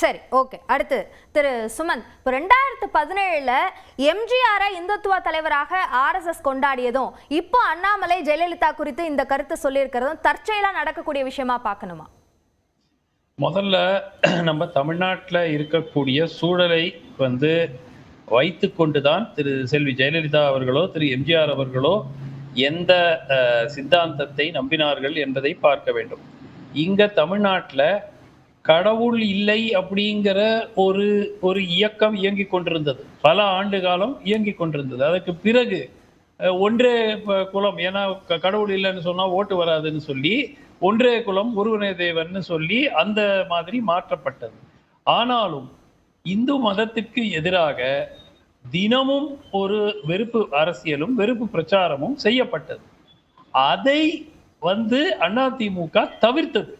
சரி ஓகே அடுத்து திரு சுமந்த். இப்போ ரெண்டாயிரத்து பதினேழுல எம்ஜிஆரை இந்துத்துவ தலைவராக ஆர்எஸ்எஸ் கொண்டாடியதும் இப்போ அண்ணாமலை ஜெயலலிதா குறித்து இந்த கருத்து சொல்லியிருக்கிறதும் தற்செயலா நடக்கக்கூடிய விஷயமா பார்க்கணுமா? முதல்ல நம்ம தமிழ்நாட்டில் இருக்கக்கூடிய சூழலை வந்து வைத்து கொண்டுதான் திரு செல்வி ஜெயலலிதா அவர்களோ திரு எம்ஜிஆர் அவர்களோ எந்த சித்தாந்தத்தை நம்பினார்கள் என்பதை பார்க்க வேண்டும். இங்க தமிழ்நாட்டில் கடவுள் இல்லை அப்படிங்கிற ஒரு ஒரு இயக்கம் இயங்கிக் கொண்டிருந்தது. பல ஆண்டு காலம் இயங்கிக் கொண்டிருந்தது. அதற்கு பிறகு ஒன்றே குலம் ஏன்னா க- கடவுள் இல்லைன்னு சொன்னா ஓட்டு வராதுன்னு சொல்லி ஒன்றே குலம் ஒருவனே தேவன்னு சொல்லி அந்த மாதிரி மாற்றப்பட்டது. ஆனாலும் இந்து மதத்திற்கு எதிராக தினமும் ஒரு வெறுப்பு அரசியலும் வெறுப்பு பிரச்சாரமும் செய்யப்பட்டது. அதை வந்து அதிமுக தவிர்த்தது.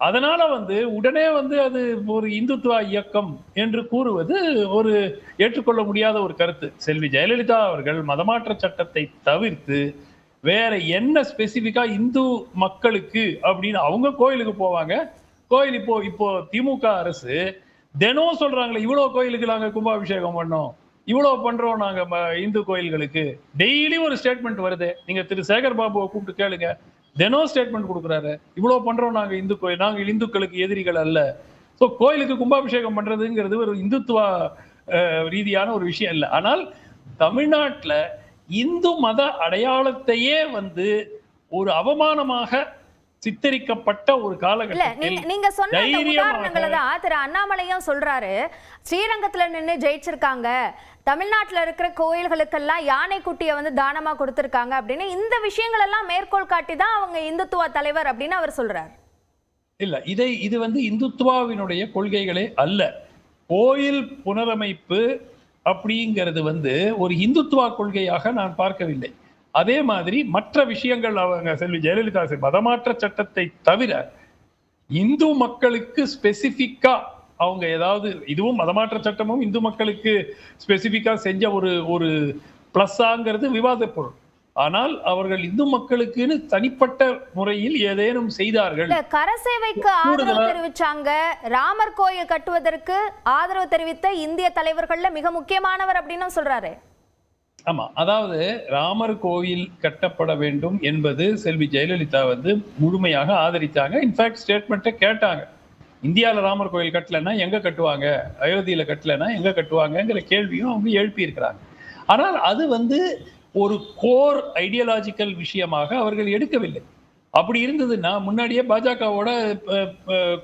அதனால வந்து உடனே வந்து அது ஒரு இந்துத்துவ இயக்கம் என்று கூறுவது ஒரு ஏற்றுக்கொள்ள முடியாத ஒரு கருத்து. செல்வி ஜெயலலிதா அவர்கள் மதமாற்ற சட்டத்தை தவிர்த்து வேற என்ன ஸ்பெசிஃபிக்கா இந்து மக்களுக்கு அப்படின்னு அவங்க கோயிலுக்கு போவாங்க. கோயில் இப்போ இப்போ திமுக அரசு தினம் சொல்றாங்களே இவ்வளவு கோயிலுக்கு நாங்க கும்பாபிஷேகம் பண்ணோம் இவ்வளவு பண்றோம் நாங்க ம- இந்து கோயில்களுக்கு. டெய்லி ஒரு ஸ்டேட்மெண்ட் வருது. நீங்க திரு சேகர் பாபுவை கூப்பிட்டு கேளுங்க. தினம் ஸ்டேட்மெண்ட் கொடுக்குறாரு. இவ்வளவு பண்றோம் நாங்க இந்து கோயில் நாங்க இந்துக்களுக்கு எதிரிகள் அல்ல. ஸோ கோயிலுக்கு கும்பாபிஷேகம் பண்றதுங்கிறது ஒரு இந்துத்துவ ரீதியான ஒரு விஷயம் இல்லை. ஆனால் தமிழ்நாட்டுல இந்து மத அடையாளத்தையே வந்து ஒரு அவமானமாக சித்தரிக்கப்பட்ட ஒரு காலகட்டத்தில் நீங்க சொன்ன உதாரணங்களை தான் திரு அண்ணாமலையும் சொல்றாரு. ஸ்ரீரங்கத்துல நின்னு ஜெயிச்சிருக்காங்க. தமிழ்நாட்டில் இருக்கிற கோயில்களுக்கெல்லாம் யானைக்குட்டியை வந்து தானமாக கொடுத்துருக்காங்க அப்படின்னு இந்த விஷயங்கள் எல்லாம் மேற்கோள் காட்டி தான் அவங்க இந்துத்துவ தலைவர் அப்படின்னு அவர் சொல்றார். இல்ல இதை இது வந்து இந்துத்துவாவினுடைய கொள்கைகளே அல்ல. கோயில் புனரமைப்பு அப்படிங்கிறது வந்து ஒரு இந்துத்துவா கொள்கையாக நான் பார்க்கவில்லை. அதே மாதிரி மற்ற விஷயங்கள் அவங்க செல்வி ஜெயலலிதா மதமாற்ற சட்டத்தை தவிர இந்து மக்களுக்கு ஸ்பெசிஃபிக்காக அவங்க ஏதாவது இதுவும் மதமாற்ற சட்டமும் இந்து மக்களுக்கு ஸ்பெசிபிக்கா செஞ்ச ஒரு ஒரு பிளஸ்ஸாங்கிறது விவாத பொருள். ஆனால் அவர்கள் இந்து மக்களுக்குன்னு தனிப்பட்ட முறையில் ஏதேனும் செய்தார்கள். கரசேவைக்கு ஆதரவு தெரிவிச்சாங்க. ராமர் கோயில் கட்டுவதற்கு ஆதரவு தெரிவித்த இந்திய தலைவர்கள்ல மிக முக்கியமானவர் அப்படின்னு சொல்றாரு. ஆமா அதாவது ராமர் கோவில் கட்டப்பட வேண்டும் என்பது செல்வி ஜெயலலிதா வந்து முழுமையாக ஆதரித்தாங்க இன்ஃபேக்ட் ஸ்டேட்மெண்ட்டை கேட்டாங்க. இந்தியாவில் ராமர் கோயில் கட்டலைன்னா எங்க கட்டுவாங்க? அயோத்தியில் கட்டலைன்னா எங்க கட்டுவாங்கங்கிற கேள்வியும் அவங்க எழுப்பியிருக்கிறாங்க ஆனால் அது வந்து ஒரு கோர் ஐடியாலாஜிக்கல் விஷயமாக அவர்கள் எடுக்கவில்லை. அப்படி இருந்ததுன்னா முன்னாடியே பாஜகவோட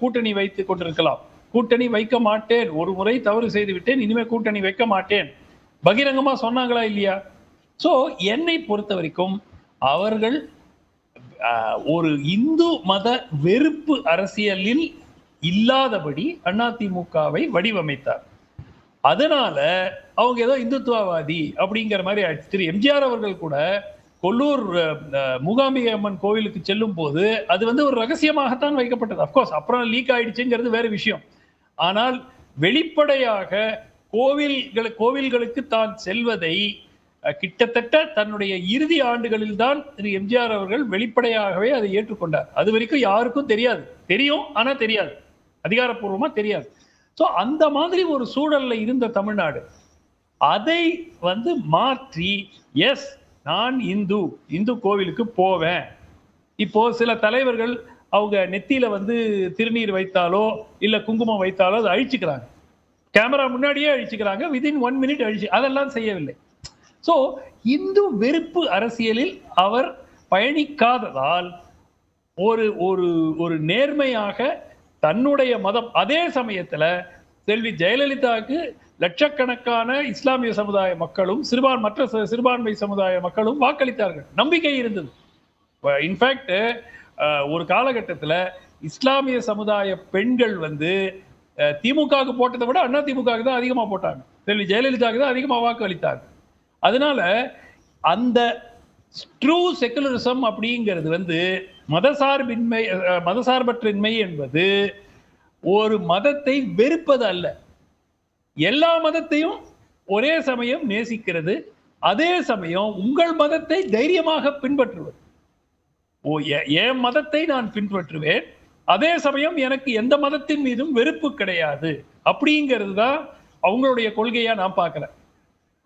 கூட்டணி வைத்து கொண்டிருக்கலாம். கூட்டணி வைக்க மாட்டேன். ஒரு முறை தவறு செய்து விட்டேன். இனிமேல் கூட்டணி வைக்க மாட்டேன். பகிரங்கமா சொன்னாங்களா இல்லையா? ஸோ என்னை பொறுத்த வரைக்கும் அவர்கள் ஒரு இந்து மத வெறுப்பு அரசியலில் இல்லாதபடி அதிமுகவை வடிவமைத்தார். அதனால அவங்க ஏதோ இந்துத்துவவாதி அப்படிங்கிற மாதிரி ஆயிடுச்சு. திரு எம்ஜிஆர் அவர்கள் கூட கொல்லூர் மூகாம்பிகை அம்மன் கோவிலுக்கு செல்லும் போது அது வந்து ஒரு ரகசியமாகத்தான் வைக்கப்பட்டது. அப்கோர்ஸ் அப்புறம் லீக் ஆயிடுச்சுங்கிறது வேற விஷயம். ஆனால் வெளிப்படையாக கோவில்கள் கோவில்களுக்கு தான் செல்வதை கிட்டத்தட்ட தன்னுடைய இறுதி ஆண்டுகளில் தான் திரு எம்ஜிஆர் அவர்கள் வெளிப்படையாகவே அதை ஏற்றுக்கொண்டார். அது வரைக்கும் யாருக்கும் தெரியாது. தெரியும் ஆனா தெரியாது. அதிகாரப்பூர்வமா தெரியாது. ஸோ அந்த மாதிரி ஒரு சூழல்ல இருந்த தமிழ்நாடு அதை வந்து மாற்றி எஸ் நான் இந்து இந்து கோவிலுக்கு போவேன். இப்போ சில தலைவர்கள் அவங்க நெத்தியில வந்து திருநீர் வைத்தாலோ இல்ல குங்குமம் வைத்தாலோ அதை அழிச்சுக்கிறாங்க. கேமரா முன்னாடியே அழிச்சுக்கிறாங்க விதின் ஒன் மினிட் அழிச்சு அதெல்லாம் செய்யவில்லை. ஸோ இந்து வெறுப்பு அரசியலில் அவர் பயணிக்காததால் ஒரு ஒரு ஒரு நேர்மையாக தன்னுடைய மதம். அதே சமயத்தில் செல்வி ஜெயலலிதாவுக்கு லட்சக்கணக்கான இஸ்லாமிய சமுதாய மக்களும் சிறுபான் மற்ற சிறுபான்மை சமுதாய மக்களும் வாக்களித்தார்கள். நம்பிக்கை இருந்தது. இன்ஃபேக்ட் ஒரு காலகட்டத்தில் இஸ்லாமிய சமுதாய பெண்கள் வந்து திமுகவுக்கு போட்டதை விட அண்ணா திமுகவுக்கு தான் அதிகமாக போட்டாங்க. செல்வி ஜெயலலிதாவுக்கு தான் அதிகமாக வாக்கு அளித்தாங்க அதனால அந்த ட்ரூ செக்குலரிசம் அப்படிங்கிறது வந்து மதசார்பின்மை மதசார்பற்றின்மை என்பது ஒரு மதத்தை வெறுப்பது அல்ல. எல்லா மதத்தையும் ஒரே சமயம் நேசிக்கிறது அதே சமயம் உங்கள் மதத்தை தைரியமாக பின்பற்றுவது. ஓ என் மதத்தை நான் பின்பற்றுவேன் அதே சமயம் எனக்கு எந்த மதத்தின் மீதும் வெறுப்பு கிடையாது. அப்படிங்கிறது தான் அவங்களுடைய கொள்கையா நான் பார்க்குறேன்.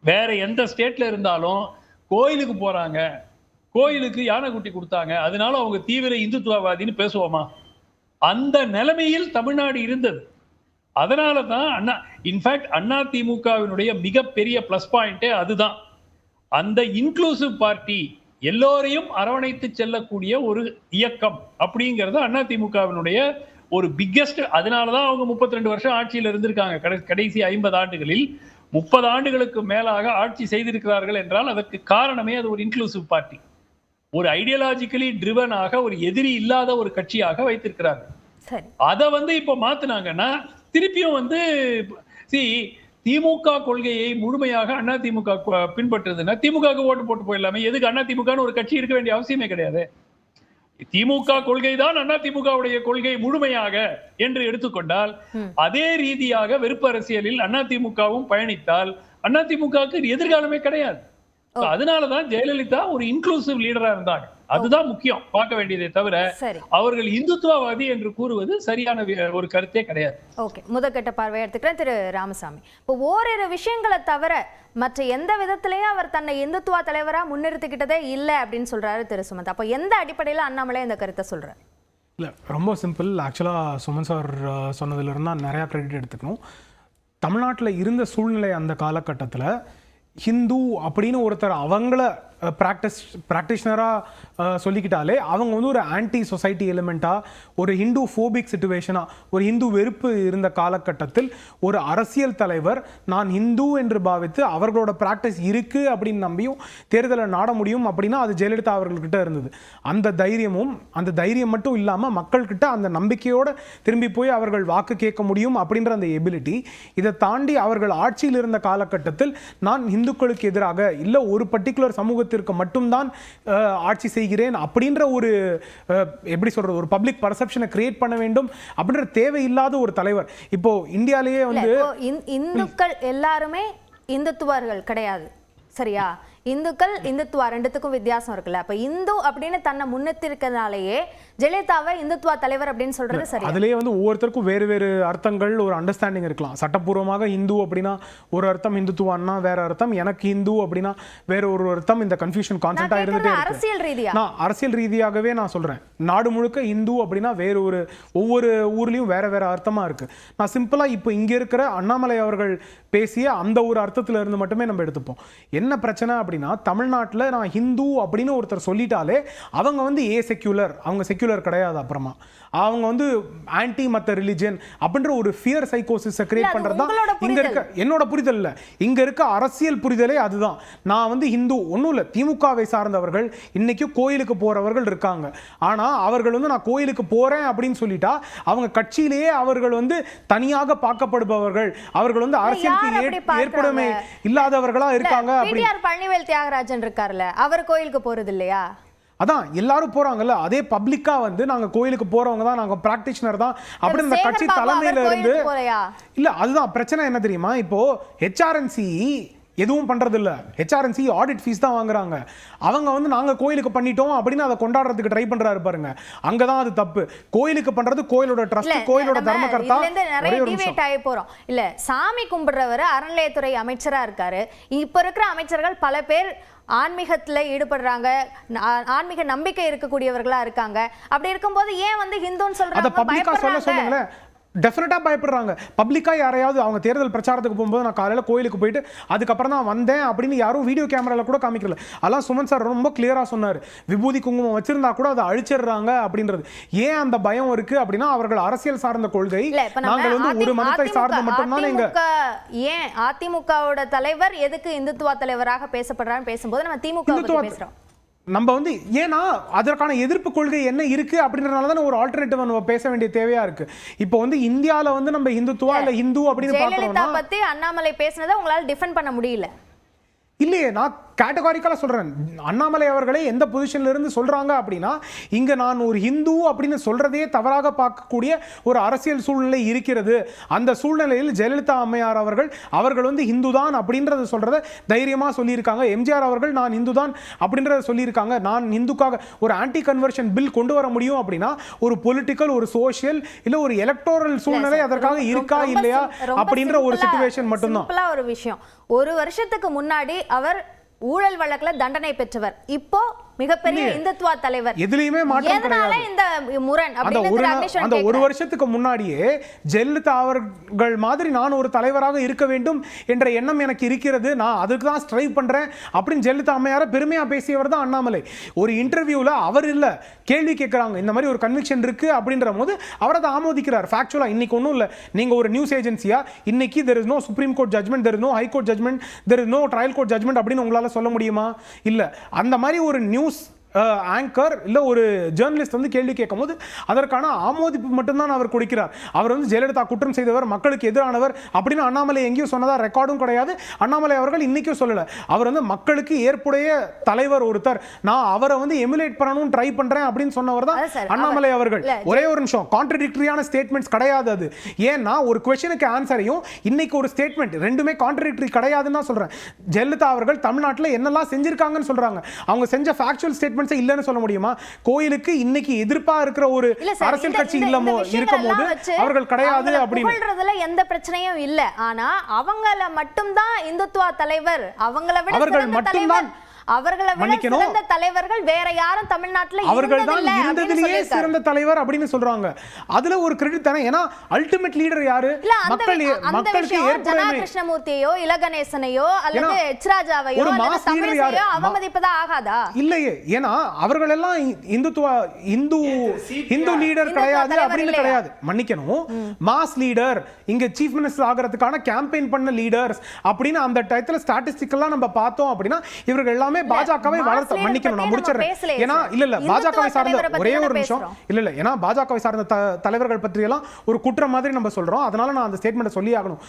வேற எந்த ஸ்டேட்ல இருந்தாலும் கோயிலுக்கு போறாங்க கோயிலுக்கு யானைக்குட்டி கொடுத்தாங்க அதனால அவங்க தீவிர இந்துத்துவவாதின்னு பேசுவோமா? அந்த நிலைமையில் தமிழ்நாடு இருந்தது. அதனால தான் அண்ணா இன்ஃபேக்ட் அண்ணா திமுகவினுடைய மிகப்பெரிய பிளஸ் பாயிண்டே அதுதான். அந்த இன்க்ளூசிவ் பார்ட்டி எல்லோரையும் அரவணைத்து செல்லக்கூடிய ஒரு இயக்கம் அப்படிங்கிறது அண்ணா திமுகவினுடைய ஒரு பிக்கெஸ்ட் அதனால தான் அவங்க 32 வருஷம் ஆட்சியில் இருந்திருக்காங்க. கடை- கடைசி ஐம்பது ஆண்டுகளில் முப்பது ஆண்டுகளுக்கு மேலாக ஆட்சி செய்திருக்கிறார்கள் என்றால் அதற்கு காரணமே அது ஒரு இன்க்ளூசிவ் பார்ட்டி ஒரு ஐடியாலஜிக்கலி ட்ரிவனாக ஒரு எதிரி இல்லாத ஒரு கட்சியாக வைத்திருக்கிறார்கள் சரி. அதை வந்து இப்ப மாத்துனாங்கன்னா திருப்பியும் வந்து சி திமுக கொள்கையை முழுமையாக அண்ணா திமுக கு- பின்பற்றுதுன்னா திமுகவுக்கு ஓட்டு போட்டு போயிடலாமே. எதுக்கு அண்ணா திமுகன்னு ஒரு கட்சி இருக்க வேண்டிய அவசியமே கிடையாது. திமுக கொள்கை தான் அண்ணா திமுகவுடைய கொள்கை முழுமையாக என்று எடுத்துக்கொண்டால். அதே ரீதியாக வெறுப்பு அரசியலில் அண்ணா திமுகவும் பயணித்தால் அண்ணா திமுகவுக்கு எதிர்காலமே கிடையாது. அதனாலதான் ஜெயலலிதா ஒரு இன்க்ளூசிவ் லீடரா இருந்தாங்க. அதுதான் முக்கியம். பார்க்க வேண்டியதே தவிர சரி. அவர்கள் இந்துத்துவவாதி என்று கூறுவது சரியான ஒரு கருத்தே கிடையாது. ஓகே முதற்கட்ட பார்வை எடுத்துக்கிறேன். திரு ராமசாமி. இப்போ ஓரிரு விஷயங்களை தவிர மற்ற எந்த விதத்திலையும் அவர் தன்னை இந்துத்துவ தலைவரா முன்னிறுத்திக்கிட்டதே இல்லை அப்படின்னு சொல்றாரு திரு சுமந்த். அப்போ எந்த அடிப்படையில் அண்ணாமலை இந்த கருத்தை சொல்றாரு? இல்லை ரொம்ப சிம்பிள் ஆக்சுவலாக சுமன் சார் சொன்னதுலேருந்து நிறையா கிரெடிட் எடுத்துக்கணும். தமிழ்நாட்டில் இருந்த சூழ்நிலை அந்த காலகட்டத்தில் ஹிந்து அப்படின்னு ஒருத்தர் அவங்கள ப்ராக்டிஸ் ப்ராக்டிஷனராக சொல்லிக்கிட்டாலே அவங்க வந்து ஒரு ஆன்டி சொசைட்டி எலிமெண்ட்டாக ஒரு ஹிந்து ஃபோபிக் சுச்சுவேஷனாக ஒரு ஹிந்து வெறுப்பு இருந்த காலகட்டத்தில் ஒரு அரசியல் தலைவர் நான் ஹிந்து என்று பாவித்து அவர்களோட ப்ராக்டிஸ் இருக்குது அப்படின்னு நம்பியும் தேர்தலை நாட முடியும் அப்படின்னா அது ஜெயலலிதா அவர்கள்கிட்ட இருந்தது. அந்த தைரியமும் அந்த தைரியம் மட்டும் இல்லாமல் மக்கள்கிட்ட அந்த நம்பிக்கையோடு திரும்பி போய் அவர்கள் வாக்கு கேட்க முடியும் அப்படின்ற அந்த எபிலிட்டி இதை தாண்டி அவர்கள் ஆட்சியில் இருந்த காலகட்டத்தில் நான் இந்துக்களுக்கு எதிராக இல்லை ஒரு பர்டிகுலர் சமூகத்திற்கு மட்டும்தான் ஆட்சி செய்கிறேன் அப்படின்ற ஒரு எப்படி சொல்றது ஒரு பப்ளிக் பர்செப்ஷனை கிரியேட் பண்ண வேண்டும் அப்படின்ற தேவையில்லாத ஒரு தலைவர். இப்போ இந்தியாலேயே வந்து இந்துக்கள் எல்லாருமே இந்துத்துவர்கள் கிடையாது சரியா? இந்துக்கள் இந்துத்துவா ரெண்டுத்துக்கும் வித்தியாசம் இருக்குல்ல. அப்ப இந்து அப்படின்னு தன்னை முன்னிறுத்திருக்கிறதுனாலயே ஜெயலலிதாவை இந்துத்துவா தலைவர் அப்படின்னு சொல்றது சரி அதுலேயே வந்து ஒவ்வொருத்தருக்கும் வேறு வேறு அர்த்தங்கள் ஒரு அண்டர்ஸ்டாண்டிங் இருக்கலாம். சட்டப்பூர்வமாக இந்து அப்படின்னா ஒரு அர்த்தம் இந்துத்துவான்னா வேற அர்த்தம் எனக்கு இந்து அப்படின்னா வேற ஒரு அர்த்தம் இந்த கன்ஃபியூஷன் கான்செப்டாக இருந்துட்டே அரசியல் ரீதியா? நான் அரசியல் ரீதியாகவே நான் சொல்றேன். நாடு முழுக்க இந்து அப்படின்னா வேற ஒரு ஒவ்வொரு ஊர்லயும் வேற வேற அர்த்தமா இருக்கு. நான் சிம்பிளா இப்போ இங்க இருக்கிற அண்ணாமலை அவர்கள் பேசிய அந்த ஒரு அர்த்தத்துல இருந்து மட்டுமே நம்ம எடுத்துப்போம். என்ன பிரச்சனை அப்படின்னா தமிழ்நாட்டுல நான் ஹிந்து அப்படின்னு ஒருத்தர் சொல்லிட்டாலே அவங்க வந்து ஏ செக்யூலர் அவங்க செக்யூலர் கிடையாது அப்புறமா. அவங்க வந்து ஆன்டி மத்த ரிலிஜன் அப்படின்ற ஒரு ஃபியர் சைக்கோசிஸை கிரியேட் அது பண்றது தான் இங்க. இருக்க என்னோட புரிதல் இல்ல. இங்க இருக்க அரசியல் புரிதலே அதுதான். நான் வந்து ஹிந்து ஒன்றும் இல்லை. திமுகவை சார்ந்தவர்கள் இன்னைக்கு கோயிலுக்கு போறவர்கள் இருக்காங்க. ஆனா அவர்கள் வந்து நான் கோயிலுக்கு போறேன் அப்படின்னு சொல்லிட்டா அவங்க கட்சியிலேயே அவர்கள் வந்து தனியாக பார்க்கப்படுபவர்கள். அவர்கள் வந்து அரசியலுக்கு ஏற்புடைமை இல்லாதவர்களா இருக்காங்க அப்படி பழனிவேல் தியாகராஜன் இருக்காருல்ல அவர் கோயிலுக்கு போறது இல்லையா அதான் எல்லாரும் போறாங்கல்ல அதே பப்ளிக்கா வந்து நாங்க கோயிலுக்கு போறவங்க தான் நாங்க பிராக்டிஷனர் தான். அப்படின்னு அந்த சேகர் கட்சி தலைமையில இருந்து இல்ல அதுதான் பிரச்சனை என்ன தெரியுமா? இப்போ ஹெச்ஆர்என்சி எதுவும் பண்றது இல்ல ஹெச்ஆர்என்சி ஆடிட் ஃபீஸ் தான் வாங்குறாங்க. அவங்க வந்து நாங்க கோயிலுக்கு பண்ணிட்டோம் அப்படின்னு அதை கொண்டாடுறதுக்கு ட்ரை பண்றாரு பாருங்க. அங்கதான் அது தப்பு. கோயிலுக்கு பண்றது கோயிலோட ட்ரஸ்ட் கோயிலோட தர்மகர்த்தா. நிறைய டிவேட் ஆகி போறோம். இல்ல சாமி கும்பிடுறவர் அறநிலையத்துறை அமைச்சரா இருக்காரு. இப்ப இருக்கிற அமைச்சர்கள் பல பேர் ஆன்மீகத்துல ஈடுபடுறாங்க. ஆன்மீக நம்பிக்கை இருக்கக்கூடியவர்களா இருக்காங்க. அப்படி இருக்கும்போது ஏன் வந்து ஹிந்துன்னு சொல்றாங்க? பயப்படுறாங்க சொல்லுங்களேன் டெஃபினட்டா பயப்படுறாங்க. பப்ளிக்கா யாரையாவது அவங்க தேர்தல் பிரச்சாரத்துக்கு போகும்போது நான் காலையில கோயிலுக்கு போயிட்டு அதுக்கப்புறம் தான் வந்தேன் அப்படின்னு யாரும் வீடியோ கேமரால கூட காமிக்கல. அதெல்லாம் சுமன் சார் ரொம்ப கிளியரா சொன்னார். விபூதி குங்குமம் வச்சிருந்தா கூட அதை அழிச்சிடுறாங்க அப்படின்றது. ஏன் அந்த பயம் இருக்கு அப்படின்னா அவர்கள் அரசியல் சார்ந்த கொள்கை. நாங்கள் வந்து ஒரு மதத்தை சார்ந்து மட்டும்தான் எங்க ஏன்? அதிமுகவோட தலைவர் எதுக்கு இந்துத்துவ தலைவராக பேசப்படுறான்னு பேசும்போது நம்ம திமுக பேசுறோம். நம்ம வந்து ஏன்னா அதற்கான எதிர்ப்பு கொள்கை என்ன இருக்கு அப்படின்றதுனால தானே ஒரு ஆல்டர்னேட்டிவ் நம்ம பேச வேண்டிய தேவையா இருக்கு. இப்போ வந்து இந்தியால வந்து நம்ம இந்துத்துவா இல்ல ஹிந்து அப்படின்னு பாக்குறோம்னா பத்தி அண்ணாமலை பேசுனதை உங்களால டிஃபெண்ட் பண்ண முடியல. இல்லையே நான் கேட்டகாரிக்கலா சொல்றேன். அண்ணாமலை அவர்களே எந்த பொசிஷன்ல இருந்து சொல்றாங்க அப்படின்னா இங்க நான் ஒரு ஹிந்து அப்படின்னு சொல்றதே தவறாக பார்க்கக்கூடிய ஒரு அரசியல் சூழ்நிலை இருக்கிறது. அந்த சூழ்நிலையில் ஜெயலலிதா அம்மையார் அவர்கள் அவர்கள் வந்து ஹிந்து தான் அப்படின்றத சொல்றத தைரியமா சொல்லியிருக்காங்க. எம்ஜிஆர் அவர்கள் நான் இந்து தான் அப்படின்றத சொல்லியிருக்காங்க. நான் இந்துக்காக ஒரு ஆன்டி கன்வர்ஷன் பில் கொண்டு வர முடியும் அப்படின்னா ஒரு பொலிட்டிக்கல் ஒரு சோஷியல் இல்ல ஒரு எலக்டோரல் சூழ்நிலை அதற்காக இருக்கா இல்லையா அப்படின்ற ஒரு சுச்சுவேஷன் மட்டும்தான். ஒரு விஷயம். ஒரு வருஷத்துக்கு முன்னாடி அவர் ஊழல் வழக்கில் தண்டனை பெற்றவர். இப்போ மிகப்பெரிய. இந்துத்துவா தலைவர். எதுலயுமே மாற்றம் இந்த முரண் அந்த ஒரு. வருஷத்துக்கு முன்னாடியே ஜெயலலிதா அவர்கள் மாதிரி நான் ஒரு தலைவராக இருக்க வேண்டும் என்ற எண்ணம் எனக்கு இருக்கிறது. நான் அதுக்கு தான் ஸ்ட்ரைவ் பண்றேன் அப்படின்னு ஜெயலலிதா அம்மையார பெருமையா பேசியவர் தான் அண்ணாமலை. ஒரு இன்டர்வியூல அவர் இல்ல. கேள்வி கேட்கறாங்க இந்த மாதிரி ஒரு கன்விக்ஷன் இருக்கு அப்படின்ற போது அவர் அதை ஆமோதிக்கிறார். ஃபேக்சுவலா இன்னைக்கு ஒன்றும் இல்லை. நீங்க ஒரு நியூஸ் ஏஜென்சியா இன்னைக்கு there is no supreme court judgement there is no high court judgement there is no trial court judgement அப்படின்னு உங்களால சொல்ல முடியுமா? இல்ல. அந்த மாதிரி ஒரு நியூஸ் Jesus ஆங்கர் இல்ல ஒரு ஜேர்னலிஸ்ட் வந்து கேள்வி கேட்கும்போது அதற்கான ஆமோதிப்பு மட்டும்தான் அவர் கொடுக்கிறார். அவர் வந்து ஜெயலலிதா குற்றம் செய்தவர் மக்களுக்கு எதிரானவர் அப்படின்னு அண்ணாமலை எங்கேயும் சொன்னதா ரெக்கார்டும் கிடையாது. அண்ணாமலை அவர்கள் இன்னைக்கும் சொல்லல. அவர் வந்து மக்களுக்கு ஏற்புடைய தலைவர் ஒருத்தர். நான் அவரை வந்து எமுலேட் பண்ணணும்னு ட்ரை பண்றேன் அப்படின்னு சொன்னவர் தான் அண்ணாமலை அவர்- அவர்கள். ஒரே ஒரு நிமிஷம் கான்ட்ரடிக்டரியான ஸ்டேட்மெண்ட்ஸ் கிடையாது அது. ஏன்னா ஒரு கொஸ்டினுக்கு ஆன்சரையும் இன்னைக்கு ஒரு ஸ்டேட்மெண்ட் ரெண்டுமே கான்ட்ரடிக்டரி கிடையாதுன்னு தான் சொல்றேன். ஜெயலலிதா அவர்கள் தமிழ்நாட்டில் என்னெல்லாம் செஞ்சிருக்காங்கன்னு சொல்றாங்க. அவங்க செஞ்ச ஃபேக்சுவல் ஸ்டேட்மெண்ட்ஸை இல்லைன்னு சொல்ல முடியுமா? கோயிலுக்கு இன்னைக்கு எதிர்ப்பா இருக்கிற ஒரு அரசியல் கட்சி இல்லமோ இருக்கும் போது அவர்கள் கிடையாது அப்படின்னு. புகழ்றதுல எந்த பிரச்சனையும் இல்ல. ஆனா அவங்கள மட்டும்தான் இந்துத்துவா தலைவர் அவங்கள விட அவர்கள் மட்டும்தான் அவர்களை விட மன்னிக்கணும். சிறந்த தலைவர்கள் வேற யாரும் தமிழ்நாட்டுல அவர்கள் தான் இருந்ததிலேயே. சிறந்த தலைவர் அப்படின்னு சொல்றாங்க. அதுல ஒரு கிரெடிட் தானே? ஏன்னா அல்டிமேட் லீடர் யாரு? மக்கள் மக்களுக்கு ஜனா கிருஷ்ணமூர்த்தியோ இலகணேசனையோ அல்லது எச்ராஜாவையோ அல்லது தமிழிசையோ அவமதிப்பதா ஆகாதா? இல்லையே. ஏன்னா அவர்கள் எல்லாம் இந்துத்துவ இந்து இந்து லீடர் கிடையாது அப்படின்னு? கிடையாது. மன்னிக்கணும். மாஸ் லீடர் இங்க சீஃப் மினிஸ்டர் ஆகிறதுக்கான கேம்பெயின் பண்ண லீடர்ஸ் அப்படின்னு அந்த டயத்துல ஸ்டாட்டிஸ்டிக்கெல்லாம் நம்ம பார்த்தோம் அப்படின்னா இவர்கள் எல்லாமே பாஜகவை mass வளர்த்த மன்னிக்கணும் நான் முடிச்சிடுறேன் ஏன்னா. இல்ல இல்ல பாஜகவை சார்ந்த ஒரே ஒரு நிமிஷம். இல்ல இல்ல ஏன்னா பாஜகவை சார்ந்த தலைவர்கள் பற்றி எல்லாம் ஒரு குற்றம் மாதிரி நம்ம சொல்றோம் அதனால நான் அந்த ஸ்டேட்மெண்ட் சொல்லி ஆகணும்